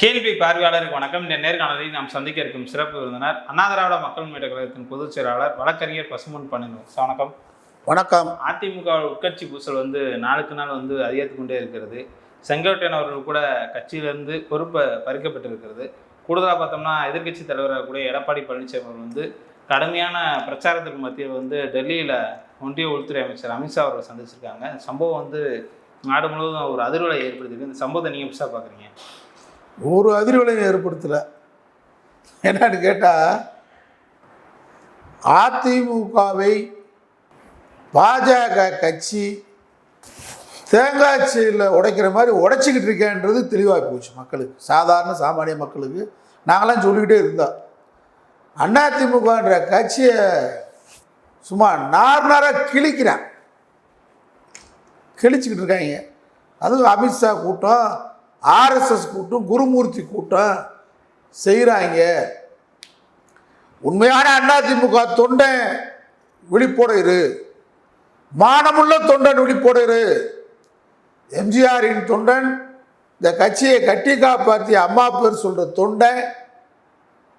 கேள்வி பார்வையாளருக்கு வணக்கம். இந்த நேர்காணலில் நாம் சந்திக்க இருக்கும் சிறப்பு விருந்தினர் அண்ணா திராவிட மக்கள் முன்னேற்ற கழகத்தின் பொதுச் செயலாளர் வழக்கறிஞர் பசுமன் சார் வணக்கம். வணக்கம். அதிமுக உட்கட்சி பூசல் வந்து நாளுக்கு நாள் வந்து அதிகரித்து கொண்டே இருக்கிறது. செங்கோட்டையன் அவர்கள் கூட கட்சியிலிருந்து பொறுப்பை பறிக்கப்பட்டிருக்கிறது. கூடுதலாக பார்த்தோம்னா எதிர்க்கட்சி தலைவராக கூட எடப்பாடி பழனிசாமி அவர்கள் வந்து கடுமையான பிரச்சாரத்துக்கு மத்தியில் வந்து டெல்லியில் ஒன்றிய உள்துறை அமைச்சர் அமித்ஷா அவர்கள் சந்திச்சிருக்காங்க. சம்பவம் வந்து நாடு முழுவதும் ஒரு அதிர்வலை ஏற்படுத்தியிருக்கு. இந்த சம்பவத்தை நீங்கள் புதுசாக பார்க்குறீங்க. ஒரு அதிர்வலையும் ஏற்படுத்தலை. என்னன்னு கேட்டால் அதிமுகவை பாஜக கட்சி தேங்காய்ச்சியில் உடைக்கிற மாதிரி உடைச்சிக்கிட்டு இருக்கேன்றது தெளிவாக போச்சு மக்களுக்கு. சாதாரண சாமானிய மக்களுக்கு. நாங்களாம் சொல்லிக்கிட்டே இருந்தோம் அதிமுகன்ற கட்சியை சும்மா நார் நாராக கிழிக்கிறேன். கிழிச்சிக்கிட்டு இருக்காங்க. அதுவும் அமித்ஷா கூட்டம் ஆர்எஸ்எஸ் கூட்டம் குருமூர்த்தி கூட்டம் செய்கிறாங்க உண்மையான அதிமுக தொண்டன் விழிப்போட இரு. மானமுள்ள தொண்டன் விழிப்போட இரு. எம்ஜிஆரின் தொண்டன் இந்த கட்சியை கட்டி காப்பாற்றி அம்மா பேர் சொல்கிற தொண்டை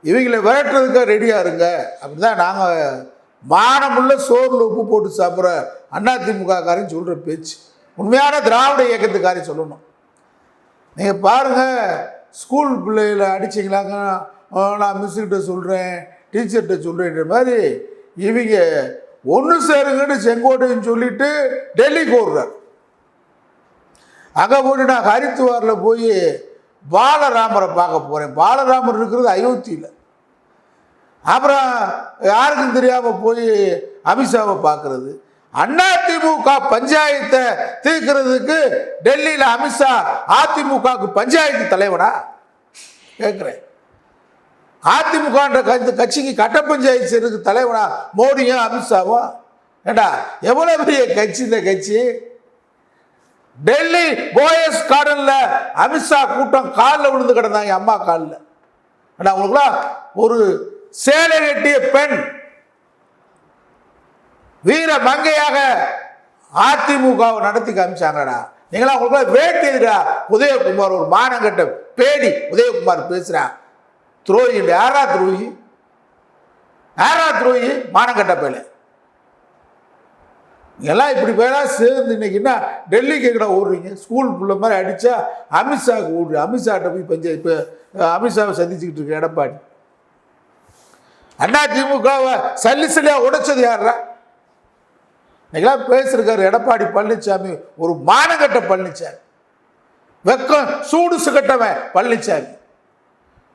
இவங்களை விரட்டுறதுக்கு ரெடியாக இருங்க. அப்படி தான் நாங்கள் மானமுள்ள சோறில் உப்பு போட்டு சாப்பிட்ற அதிமுககாரன் சொல்கிற பேச்சு. உண்மையான திராவிட இயக்கத்துக்காரி சொல்லணும். நீங்கள் பாருங்கள் ஸ்கூல் பிள்ளைகளை அடிச்சிங்களாங்க நான் மிஸ்ஸுக்கிட்ட சொல்கிறேன் டீச்சர்கிட்ட சொல்கிறேன்ற மாதிரி இவங்க ஒன்று சேருங்கன்னு செங்கோட்டைன்னு சொல்லிட்டு டெல்லிக்கு ஓடுறார் அங்கே போய் நான் ஹரித்துவாரில் போய் பாலராமரை பார்க்க போகிறேன் பாலராமர் இருக்கிறது அயோத்தியில். அப்புறம் யாருக்கும் தெரியாமல் போய் அமித்ஷாவை பார்க்குறது. அதிமுக பஞ்சாயத்தை தீர்க்கிறதுக்கு டெல்லியில் அமித்ஷா அதிமுகவுக்கு பஞ்சாயத்து தலைவனா கேட்குறேன் அதிமுகன்ற கட்சிக்கு கட்ட பஞ்சாயத்து இருக்கு தலைவனா மோடியும் அமித்ஷாவும் ஏண்டா எவ்வளோ பெரிய கட்சி இந்த கட்சி? டெல்லி போயஸ் கார்டன்ல அமித்ஷா கூட்டம் காலில் விழுந்து கிடந்தாங்க அம்மா காலில். ஏண்டா உங்களுக்குலாம் ஒரு சேலை கட்டிய பெண் வீர மங்கையாக அதிமுகவை நடத்தி காமிச்சாங்கடா. நீங்களா உங்களுக்கு வேட்டியதுடா உதயகுமார் ஒரு மானங்கட்ட பேடி உதயகுமார் பேசுறான் துரோகி யாரா துரோகி? யாரா துரோகி? மானங்கட்ட பேலை. எல்லாம் இப்படி பேரா சேர்ந்து இன்னைக்கு என்ன டெல்லிக்கு எங்கடா ஓடுறீங்க? ஸ்கூல் பிள்ளை மாதிரி அடித்தா அமித்ஷாவுக்கு ஓடுறீங்க அமித்ஷாட்ட போய் பஞ்ச இப்போ அமித்ஷாவை சந்திச்சுக்கிட்டு இருக்க எடப்பாடி. அண்ணா திமுகவை சல்லி சல்லியா உடைச்சது யாரா இன்னைக்கெல்லாம் பேசியிருக்காரு எடப்பாடி பழனிசாமி ஒரு மானகட்ட பழனிசாமி வெக்கம் சூடு கட்டவன் பழனிசாமி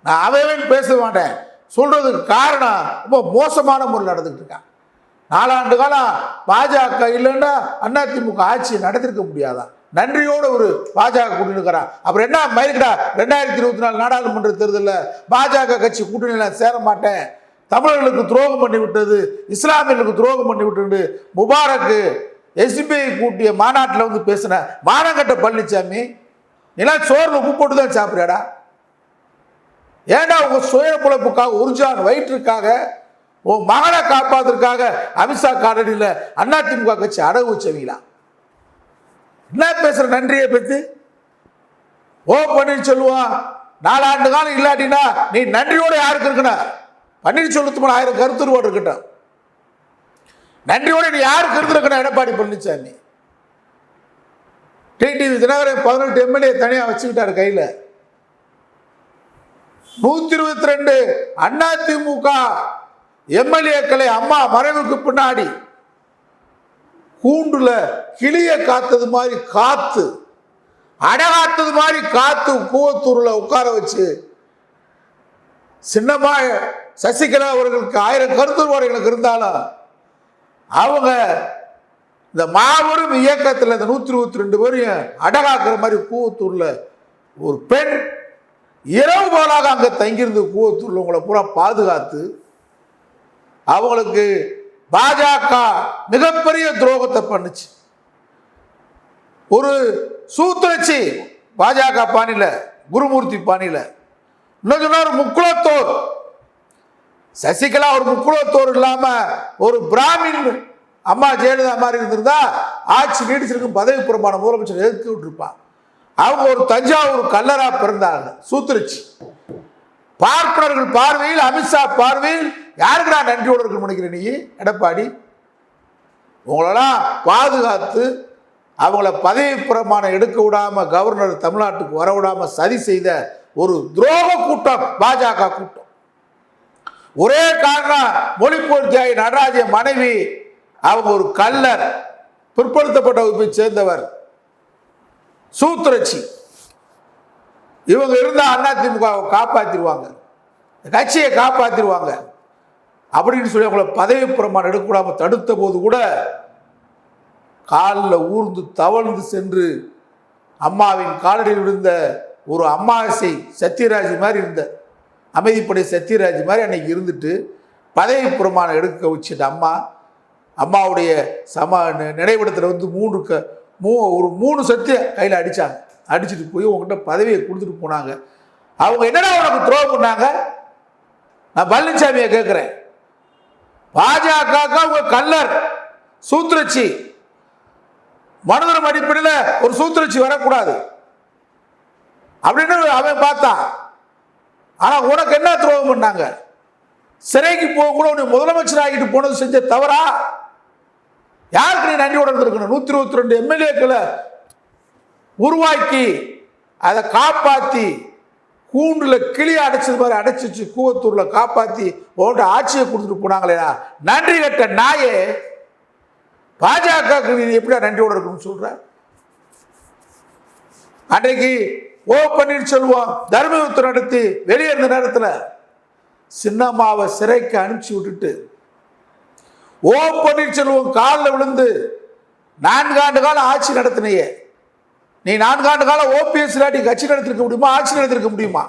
நான் அவன் பேச மாட்டேன். சொல்றதுக்கு காரணம் ரொம்ப மோசமான முறையில் நடந்துகிட்டு இருக்கான். நாலாண்டு காலம் பாஜக இல்லைன்னா அதிமுக ஆட்சி நடத்திருக்க முடியாதான். நன்றியோடு ஒரு பாஜக கூட்டணி இருக்கிறான். அப்புறம் என்ன மயிருக்கடா ரெண்டாயிரத்தி இருபத்தி நாலு நாடாளுமன்ற தேர்தலில் பாஜக கட்சி கூட்டணியில் சேர மாட்டேன். தமிழர்களுக்கு துரோகம் பண்ணி விட்டது இஸ்லாமியர்களுக்கு துரோகம் பண்ணிவிட்டது. முபாரக்கு எஸ்பிஐ கூட்டிய மாநாட்டில் வந்து பேசின வானங்கட்ட பழனிசாமி நீலாம் சோறுல உப்பு போட்டு தான் சாப்பிட்றியாடா ஏன்டா உங்க சுய பிழைப்புக்காக உறிஞ்சான் வயிற்றுக்காக உன் மகனை காப்பாத்துறதுக்காக அமித்ஷா காலனியில் அதிமுக கட்சி அடகு வச்சவங்களா? என்ன பேசுற நன்றியை பத்தி ஓ பன்னீர்செல்வம் நாலாண்டு காலம் இல்லாட்டினா நீ நன்றியோட யாருக்கு இருக்கணும்? பன்னீர்செல்வத்துக்கு ஆயிரம் கருத்துருவோடு இருக்கட்டும் நன்றியோடு யார் யாருக்கு இருக்கணும் எடப்பாடி பழனிசாமி. டிடிவி தினகரன் பதினெட்டு எம்எல்ஏ தனியாக வச்சுக்கிட்டார் கையில். நூத்தி இருபத்தி ரெண்டு அதிமுக எம்எல்ஏக்களை அம்மா மறைவுக்கு பின்னாடி கூண்டுல கிளிய காத்தது மாதிரி காத்து அடகாத்தது மாதிரி காத்து கூவத்தூர்ல உட்கார வச்சு சின்னமா சசிகலா அவர்களுக்கு ஆயிரம் கருத்துருவாடைகளுக்கு இருந்தாலும் அவங்க இந்த மாபெரும் இயக்கத்தில் இந்த நூற்றி இருபத்தி ரெண்டு பேரையும் அடகாக்குற மாதிரி கூவத்தூரில் ஒரு பெண் இரவு போலாக அங்கே தங்கியிருந்து கூவத்தூரில் உங்களை பூரா பாதுகாத்து அவங்களுக்கு பாஜக மிகப்பெரிய துரோகத்தை பண்ணுச்சு. ஒரு சூத்திரச்சி பாஜக பாணியில் குருமூர்த்தி பாணியில் இன்னும் சொன்னார் முக்குளத்தோர் சசிகலா ஒரு முக்குலத்தோர் இல்லாம ஒரு பிராமின் அம்மா ஜெயலலிதா மாதிரி இருந்திருந்தா ஆட்சி நீடிச்சிருக்கும் பதவி பிரமாணம் முதலமைச்சர் எதிர்த்து விட்டுருப்பான் அவங்க ஒரு தஞ்சாவூர் கல்லரா பிறந்தாங்க சூத்துருச்சு. பார்ப்பனர்கள் பார்வையில் அமித்ஷா பார்வையில் யாருக்கு நான் நன்றியோடு இருக்கணும்னு நினைக்கிற நீ எடப்பாடி? உங்களெல்லாம் பாதுகாத்து அவங்கள பதவி பிரமாணம் எடுக்க விடாம கவர்னர் தமிழ்நாட்டுக்கு வர விடாம சதி செய்த ஒரு துரோக கூட்டம் பாஜக கூட்டம். ஒரே காரணம் மொழிப்போர் தியாகி நடராஜ மனைவி அவங்க ஒரு கல்லர் பிற்படுத்தப்பட்ட வகுப்பை சேர்ந்தவர் சூத்திரச்சி. இவங்க இருந்தால் அண்ணா திமுக காப்பாற்றிடுவாங்க கட்சியை காப்பாற்றிடுவாங்க அப்படின்னு சொல்லி அவங்கள பதவி பிரமாணம் எடுக்கக்கூடாமல் தடுத்த போது கூட காலில் ஊர்ந்து தவழ்ந்து சென்று அம்மாவின் காலடியில் விழுந்த ஒரு அம்மாவாசை சத்யராஜ் மாதிரி இருந்த அமைதிப்படை சத்யராஜ் மாதிரி அன்னைக்கு இருந்துட்டு பதவி பிரமாணம் எடுக்க வச்சுட்டு அம்மா அம்மாவுடைய சம நினைவிடத்தில் வந்து மூணு க மூ ஒரு மூணு சத்திய கையில் அடித்தாங்க அடிச்சுட்டு போய் உங்ககிட்ட பதவியை கொடுத்துட்டு போனாங்க. அவங்க என்னடா உனக்கு துரோகம் பண்ணாங்க? நான் பழனிசாமியை கேட்குறேன் பாஜக உங்க கல்லர் சூத்திரச்சி. மனுதரம் அடிப்படையில் ஒரு சூத்திரச்சி வரக்கூடாது. அப்படின்னு அவன் பார்த்தான். ஆனா உனக்கு என்ன துரோகம் பண்ணாங்க சிறைக்கு போக கூட உன்னை முதலமைச்சர் ஆகிட்டு போனது செஞ்ச தவறா? யாருக்கு நீ நன்றி உணர்ந்திருக்கணும் நூத்தி இருபத்தி ரெண்டு எம்எல்ஏக்களை உருவாக்கி அதை காப்பாத்தி கூண்டுல கிளி அடைச்சது மாதிரி அடைச்சிச்சு கூவத்தூரில் கூவத்தூர்ல காப்பாத்தி உன்கிட்ட ஆட்சியை கொடுத்துட்டு போனாங்களேடா நன்றி கட்ட நாயே பாஜகவுக்கு நீ எப்படியா நன்றியோட இருக்கணும்னு சொல்ற? அன்றைக்கு ஓ பன்னீர்செல்வம் தர்மயுத்தம் நடத்தி வெளியேறின நேரத்தில் சின்னம்மாவை சிறைக்கு அனுப்பிச்சி விட்டுட்டு ஓ பன்னீர்செல்வம் காலில் விழுந்து நான்காண்டு காலம் ஆட்சி நடத்தினையே. நீ நான்காண்டு காலம் ஓபிஎஸ் இல்லாட்டி கட்சி நடத்திருக்க முடியுமா ஆட்சி நடத்திருக்க முடியுமா?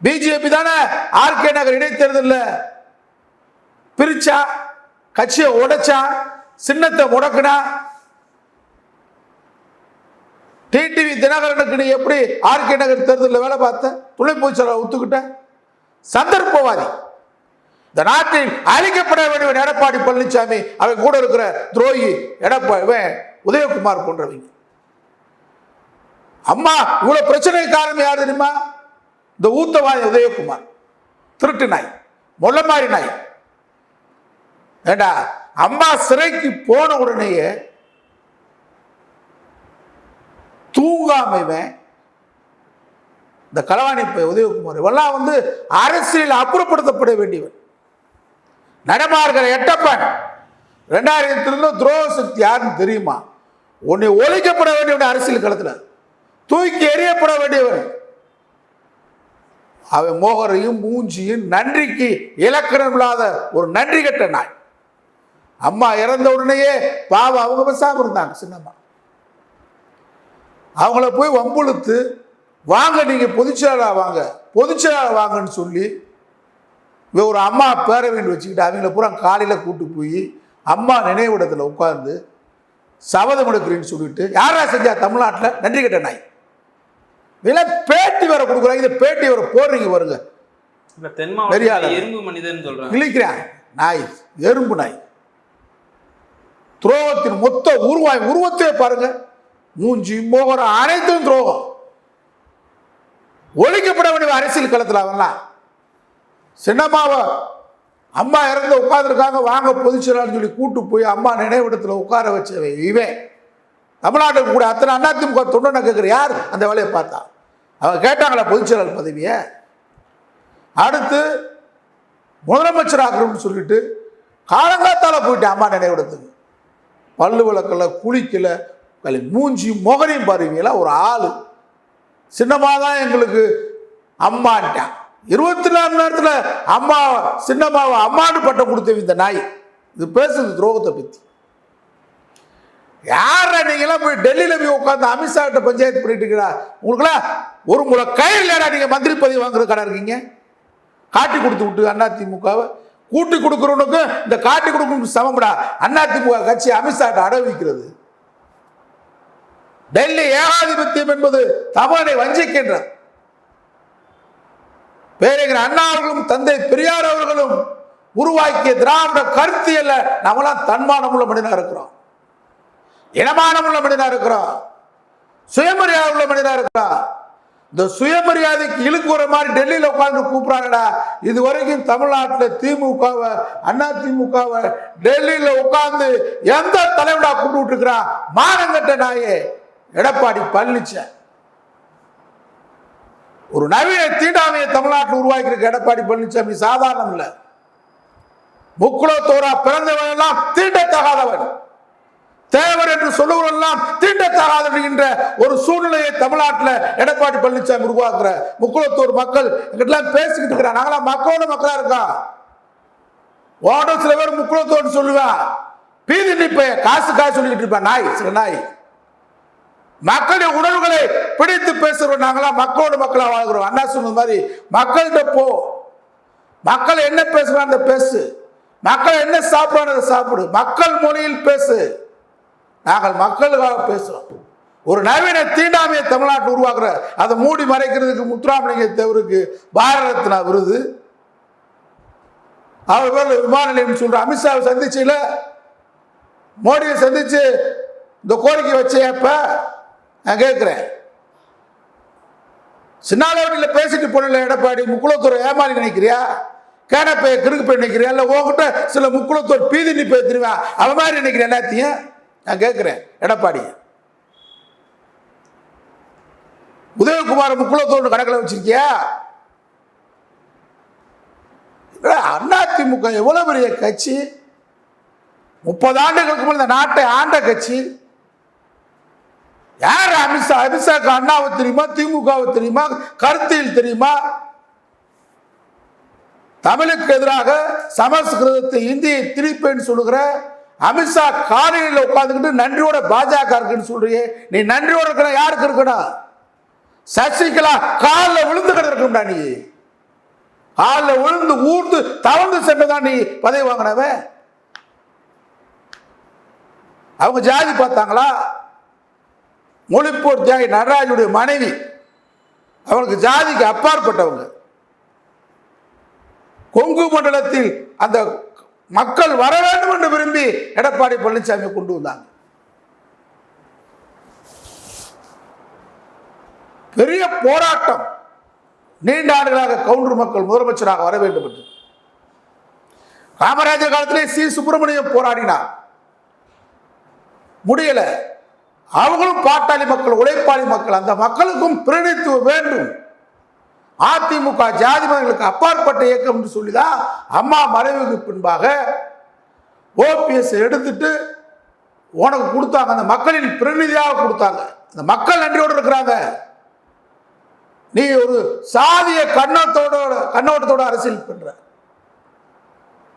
பிஜேபி தானே ஆர்கே நகர் இடைத்தேர்தலில் பிரிச்சா கட்சியை உடைச்சா சின்னத்தை முடக்கினா டிடிவி தினகரனுக்கு நீ எப்படி ஆர்கே நகர் தேர்தலில் வேலை பார்த்த? துணை பொதுச்செயலாளர் ஒத்துக்கிட்ட? சந்தர்ப்பவாதி. இந்த நாட்டில் அழிக்கப்பட வேண்டியவன் எடப்பாடி பழனிசாமி அவன் கூட இருக்கிற துரோகி எடப்பாடி உதயகுமார் போன்றவங்க அம்மா இவ்வளவு பிரச்சனை காரணம் யார் தெரியுமா? இந்த ஊத்தவாதி உதயகுமார். திருட்டு நாய். மொல்லமாரி நாய். ஏண்டா அம்மா சிறைக்கு போன உடனேயே தூங்காம இவன் இந்த களவாணி உதயகுமார் இவெல்லாம் வந்து அரசியல் அப்புறப்படுத்தப்பட வேண்டியவன். நடமாறுகிற எட்டப்பன் ரெண்டாயிரத்திலிருந்து துரோக சக்தி யாருன்னு தெரியுமா? உன்னை ஒழிக்கப்பட வேண்டியவன் அரசியல் களத்தில். தூக்கி எறியப்பட வேண்டியவன். அவன் மோகரையும் மூஞ்சியும் நன்றிக்கு இலக்கணம் இல்லாத ஒரு நன்றி கட்ட நாய். அம்மா இறந்த உடனேயே பாவம் அவங்க பேசாம இருந்தாங்க சின்னம்மா. அவங்கள போய் வம்புழுத்து வாங்க நீங்க பொதுச்செயலாளர் வாங்க. பொதுச்செயலாளர் வாங்கன்னு சொல்லி ஒரு அம்மா பேரவைன்னு வச்சுக்கிட்டு அவங்கள பூரா காலையில் கூட்டு போய் அம்மா நினைவிடத்தில் உட்கார்ந்து சபதம் எடுக்கிறேன்னு சொல்லிட்டு யாரா செஞ்சா தமிழ்நாட்டில்? நன்றி கட்ட நாய். இதெல்லாம் பேட்டி வேற கொடுக்குறாங்க. இந்த பேட்டி வேற போடுறீங்க வருங்க எறும்பு மனிதன் சொல்றாங்க. கிழிக்கிறான். நாய். எறும்பு நாய். துரோகத்தின் மொத்த உருவாய் உருவத்தையே பாருங்க. மூஞ்சி மோகரம் அனைத்தும் துரோகம். ஒழிக்கப்பட வேண்டிய அரசியல் களத்தில் அவன்லாம். சின்னம்மாவை அம்மா இறந்து உட்காந்துருக்காங்க வாங்க பொதுச்செயலாளர்னு சொல்லி கூட்டு போய் அம்மா நினைவிடத்தில் உட்கார வச்சவன் இவன். தமிழ்நாட்டுக்கு கூட அத்தனை அதிமுக தொண்டனை கேட்குற யார்? அந்த வேலையை பார்த்தா. அவங்க கேட்டாங்களா பொதுச்செயலாளர் பதவியை? அடுத்து முதலமைச்சர் ஆக்கணும்னு சொல்லிட்டு காலங்காத்தால போயிட்டேன் அம்மா நினைவிடத்துக்கு. பல்லு விளக்கல குளிக்கலை கலி மூஞ்சி முகரையும் பாருவீங்களா? ஒரு ஆள். சின்னம்மா தான் எங்களுக்கு அம்மான்ட்டான் இருபத்தி நாலு மணி நேரத்தில் அம்மா சின்னம்மாவை அம்மான்னு பட்டம் கொடுத்தவங்க இந்த நாய். இது பேசுது துரோகத்தை பற்றி யார நீங்களாம் போய் டெல்லியில் போய் உட்காந்து அமித்ஷா கிட்ட பஞ்சாயத்து பண்ணிட்டு இருக்கிறா உங்களுக்குலாம் ஒரு முறை கயிறு ஏடா நீங்கள் மந்திரி பதவி வாங்குற கடை இருக்கீங்க? காட்டி கொடுத்து விட்டு அண்ணா திமுகவை. கூட்டி கொடுக்குறவனுக்கும் இந்த காட்டி கொடுக்கணும் சமம்டா. அதிமுக கட்சி அமித்ஷாட்ட அடவிக்கிறது டெல்லி ஏகாதிபத்தியம் என்பது தமிழனை வஞ்சிக்கின்றது பேரறிஞர் அண்ணா அவர்களும் தந்தை பெரியார் அவர்களும் உருவாக்கிய திராவிட கருத்தியல்ல நம்மளாம் தன்மானமுள்ள மனிதனா இருக்கிறோம். இனமானமுள்ள மனிதனா இருக்கிறோம். சுயமரியாதை உள்ள மனிதா இருக்கா இந்த சுயமரியாதைக்கு இழுக்கு வர மாதிரி டெல்லியில் உட்காந்து கூப்பிட்றாங்கடா. இது வரைக்கும் தமிழ்நாட்டில் திமுகவை அண்ணா திமுகவை டெல்லியில் உட்காந்து எந்த தலைவடா கூப்பிட்டு இருக்கிறான் மானங்கட்ட நாயே. எடப்பாடி பழனிசாமி ஒரு நவீன தீண்டாமையை தமிழ்நாட்டில் உருவாக்கியிருக்க எடப்பாடி பழனிசாமி சாதாரணம் இல்லை. முக்குளத்தோரா பிறந்தவன் எல்லாம் தீண்டத்தகாதவன். தேவர் என்று சொல்லுவதெல்லாம் தீண்டத்தகாதவன் என்ற ஒரு சூழ்நிலையை தமிழ்நாட்டில் எடப்பாடி பழனிசாமி உருவாக்குற முக்குளத்தூர் மக்கள் எங்கிட்டலாம் பேசிக்கிட்டு இருக்கிறான் நாங்களாம் மக்களோட மக்களா இருக்கோம் ஓட சில பேர் முக்குளத்தோடு சொல்லுவேன் பீதி நிப்ப காசு காசு சொல்லிக்கிட்டு இருப்பேன். நாய் சில நாய். மக்களுடைய உணர்வுகளை பிடித்து பேசுகிறோம் நாங்களாம். மக்களோட மக்களாக வாழ்கிறோம். அண்ணா சொன்னது மாதிரி மக்கள்கிட்ட போ. மக்கள் என்ன பேசுறாங்க பேசு. மக்கள் என்ன சாப்பிடுறாங்க சாப்பிடு. மக்கள் மொழியில் பேசு. நாங்கள் மக்களுக்காக பேசுகிறோம் ஒரு நவீன தீண்டாமையை தமிழ்நாட்டில் உருவாக்குற அதை மூடி மறைக்கிறதுக்கு முத்துராமலிங்க தேவருக்கு பாரத ரத்னா விருது. அவர் பேர் விமான நிலையம் சொல்ற அமித்ஷாவை சந்திச்சுல மோடியை சந்திச்சு இந்த கோரிக்கை வச்சேப்ப நான் கேட்குறேன் சின்னாலவட்டியில் பேசிட்டு போனல எடப்பாடி முக்குளத்தூர் ஏமாறி நினைக்கிறியா? கேனப்பைய கிறுக்கு போய் நினைக்கிறியா? இல்லை உங்ககிட்ட சில முக்குளத்தூர் பீதி நீ போய் அவன் மாதிரி நினைக்கிறேன் எல்லாத்தையும் நான் கேட்குறேன் எடப்பாடி. உதயகுமார் முக்குளத்தோடு கணக்கில் வச்சிருக்கியா? அண்ணா திமுக எவ்வளவு பெரிய கட்சி? முப்பது ஆண்டுகளுக்கு முன் இந்த நாட்டை ஆண்ட கட்சி. யார் அமித்ஷா? அமித்ஷாக்கு அண்ணாவை தெரியுமா? திமுகவை தெரியுமா? கருத்தில் தெரியுமா? தமிழுக்கு எதிராக சமஸ்கிருதத்தை இந்தியை திரிப்பேன்னு சொல்லுகிற அமித்ஷா காலையில் உட்காந்துக்கிட்டு நன்றியோட பாஜக இருக்குன்னு சொல்றியே. நீ நன்றியோட இருக்கிற யாருக்கு இருக்கணும்? சசிகலா காலில் விழுந்து கிடக்கும்டா நீ. காலில் விழுந்து ஊர்ந்து தவழ்ந்து சென்றுதான் நீ பதவி வாங்கினவன் அவங்க ஜாதி பார்த்தாங்களா? மொழிப்போர் தியாகி நடராஜுடைய மனைவி அவங்களுக்கு ஜாதிக்கு அப்பாற்பட்டவங்க. கொங்கு மண்டலத்தில் அந்த மக்கள் வர வேண்டும் என்று விரும்பி எடப்பாடி பழனிசாமி கொண்டு வந்தாங்க. பெரிய போராட்டம். நீண்ட ஆண்டுகளாக கவுண்டர் மக்கள் முதலமைச்சராக வர வேண்டும் என்று. காமராஜர் காலத்திலே சி. சுப்பிரமணியம் போராடினார். முடியல. அவங்களும் பாட்டாளி மக்கள் உழைப்பாளி மக்கள் அந்த மக்களுக்கும் பிரதிநிதித்துவம் வேண்டும். அதிமுக ஜாதி மதங்களுக்கு அப்பாற்பட்ட இயக்கம் என்று சொல்லிதான் அம்மா மறைவுக்கு பின்பாக ஓபிஎஸ் எடுத்துட்டு உனக்கு கொடுத்தாங்க. அந்த மக்களின் பிரதிநிதியாக கொடுத்தாங்க. இந்த மக்கள் நன்றியோடு இருக்கிறாங்க. நீ ஒரு சாதிய கண்ணத்தோட கண்ணோட்டத்தோட அரசியல் பண்ற.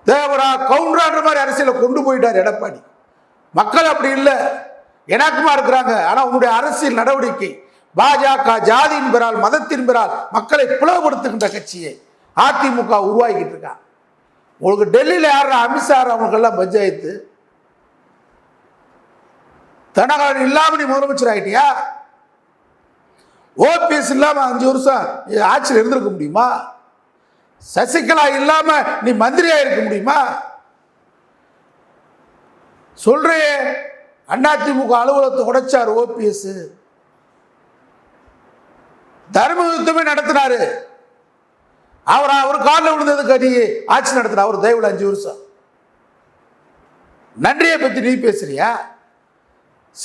தேவரா கவுண்டரான்ற மாதிரி அரசியலை கொண்டு போயிட்டார் எடப்பாடி. மக்கள் அப்படி இல்லை. இணக்கமா இருக்கிறாங்க? ஆனா உங்களுடைய அரசியல் நடவடிக்கை பாஜக ஜாதியின் பெறால் மதத்தின் பெறால் மக்களை பிளவுபடுத்துகின்ற கட்சியை அதிமுக உருவாக்கிட்டு இருக்கா. உங்களுக்கு டெல்லியில் யார் அமித்ஷா அவங்களுக்கெல்லாம் பஞ்சாயத்து? தனகாரன் இல்லாம நீ முதலமைச்சர் ஆகிட்டியா ஓபிஎஸ் இல்லாம அஞ்சு வருஷம் ஆட்சியில் இருந்திருக்க முடியுமா? சசிகலா இல்லாம நீ மந்திரியா இருக்க முடியுமா? சொல்றே அதிமுக அலுவலகத்தை உடைச்சார் ஓபிஎஸ். தர்ம யுத்தமே நடத்தினாரு. அவர் அவர் காலில் விழுந்ததுக்கு நீ ஆட்சி நடத்தின அவர் தயவுல அஞ்சு வருஷம். நன்றியை பற்றி நீ பேசுறியா?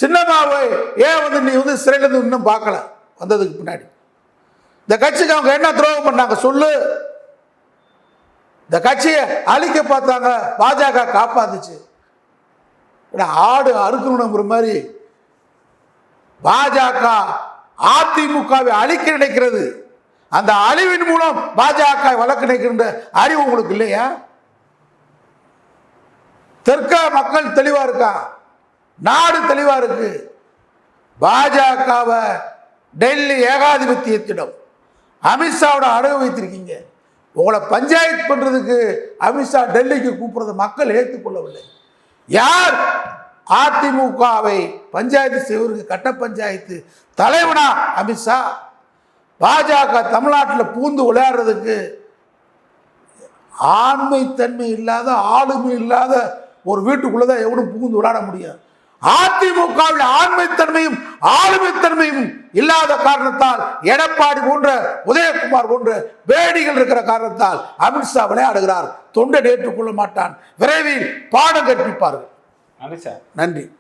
சின்னமாவை ஏன் வந்து நீ வந்து சிறையிலேருந்து இன்னும் பார்க்கல? வந்ததுக்கு பின்னாடி. இந்த கட்சிக்கு அவங்க என்ன துரோகம் பண்ணாங்க சொல்லு. இந்த கட்சியை அழிக்க பார்த்தாங்க பாஜக காப்பாத்துச்சு. ஆடு அறுக்கணுங்கிற மாதிரி பாஜக அதிமுகவை அழிக்க நினைக்கிறது. அந்த அழிவின் மூலம் பாஜக வழக்கு நினைக்கின்ற அறிவு உங்களுக்கு இல்லையா? தெற்க மக்கள் தெளிவா இருக்கா? நாடு தெளிவா இருக்கு. பாஜகவை டெல்லி ஏகாதிபத்தியத்திடம் அமித்ஷாவோட அடகு வைத்திருக்கீங்க. உங்களை பஞ்சாயத்து பண்றதுக்கு அமித்ஷா டெல்லிக்கு கூப்பிடுறது மக்கள் ஏற்றுக்கொள்ளவில்லை. யார்? அதிமுகவை பஞ்சாயத்து செய்வதற்கு கட்ட பஞ்சாயத்து தலைவனா அமித்ஷா பாஜக தமிழ்நாட்டில் பூந்து விளையாடுறதுக்கு ஆண்மைத்தன்மை இல்லாத ஆளுமை இல்லாத ஒரு வீட்டுக்குள்ளே தான் எவனும் புகுந்து விளையாட முடியாது. அதிமுகவில் ஆண்மைத்தன்மையும் ஆளுமைத்தன்மையும் இல்லாத காரணத்தால் எடப்பாடி போன்ற உதயகுமார் போன்ற வேடிகள் இருக்கிற காரணத்தால் அமித்ஷா விளையாடுகிறார். தொண்டை ஏற்றுக்கொள்ள மாட்டான். விரைவில் பாடம் கற்பிப்பார்கள். நன்றி.